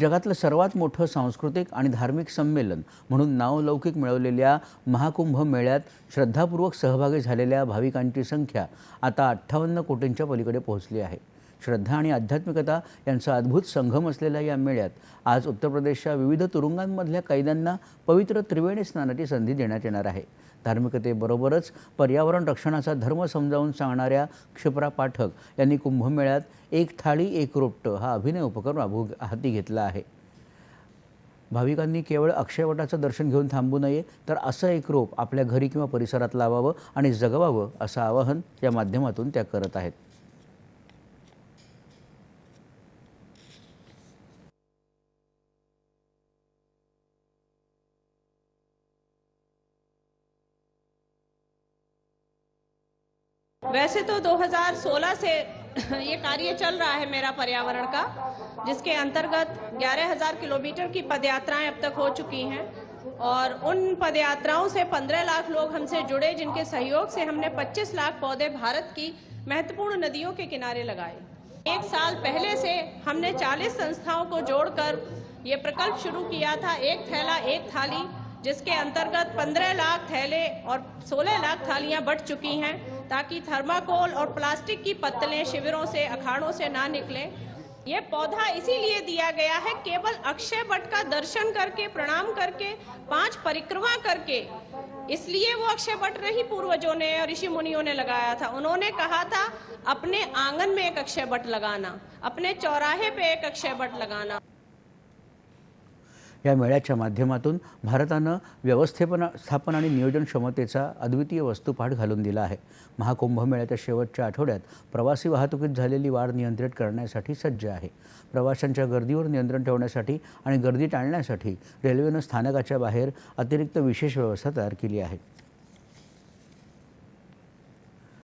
जगातलं सर्वात मोठं सांस्कृतिक आणि धार्मिक संमेलन म्हणून नावलौकिक मिळवलेल्या महाकुंभ मेळ्यात श्रद्धापूर्वक सहभागी झालेल्या भाविकांची संख्या आता अठ्ठावन्न कोटींच्या पलीकडे पोहोचली आहे. श्रद्धा आणि आध्यात्मिकता यांचा अद्भुत संगम असलेल्या या मेळ्यात आज उत्तर प्रदेशच्या विविध तुरुंगांमधल्या कैद्यांना पवित्र त्रिवेणी स्नानाची संधी देण्यात येणार आहे. धार्मिकतेबरोबरच पर्यावरण रक्षणाचा धर्म समजावून सांगणाऱ्या क्षिप्रा पाठक यांनी कुंभमेळ्यात एक थाळी एक रोपट हा अभिनय उपक्रम राबवू हाती घेतला आहे. भाविकांनी केवळ अक्षयवटाचं दर्शन घेऊन थांबू नये तर असं एक रोप आपल्या घरी किंवा परिसरात लावावं आणि जगवावं असं आवाहन या माध्यमातून त्या करत आहेत. वैसे तो 2016 से ये कार्य चल रहा है मेरा पर्यावरण का जिसके अंतर्गत 11,000 किलोमीटर की पदयात्राएँ अब तक हो चुकी हैं और उन पदयात्राओं से 15 लाख लोग हमसे जुड़े जिनके सहयोग से हमने 25 लाख पौधे भारत की महत्वपूर्ण नदियों के किनारे लगाए। एक साल पहले से हमने 40 संस्थाओं को जोड़कर ये प्रकल्प शुरू किया था। एक थैला एक थाली जिसके अंतर्गत 15 लाख थैले और 16 लाख थालियाँ बट चुकी हैं, ताकि थर्माकोल और प्लास्टिक की पत्तलें शिविरों से, अखाड़ों से ना निकलें। ये पौधा इसीलिए दिया गया है, केवल अक्षय वट का दर्शन करके, प्रणाम करके, पाँच परिक्रमा करके। इसलिए वो अक्षय वट नहीं पूर्वजों ने और ऋषि मुनियों ने लगाया था। उन्होंने कहा था, अपने आँगन में एक अक्षय वट लगाना, अपने चौराहे पे एक अक्षय वट लगाना। या मेळ्याच्या माध्यमातून भारतानं व्यवस्थेपना स्थापन आणि नियोजन क्षमतेचा अद्वितीय वस्तुपाठ घालून दिला आहे. महाकुंभ मेळ्याच्या शेवटच्या आठवड्यात प्रवासी वाहतुकीत झालेली वाढ नियंत्रित करण्यासाठी सज्ज आहे. प्रवाशांच्या गर्दीवर नियंत्रण ठेवण्यासाठी आणि गर्दी टाळण्यासाठी रेल्वेनं स्थानकाच्या बाहेर अतिरिक्त विशेष व्यवस्था तयार केली आहे.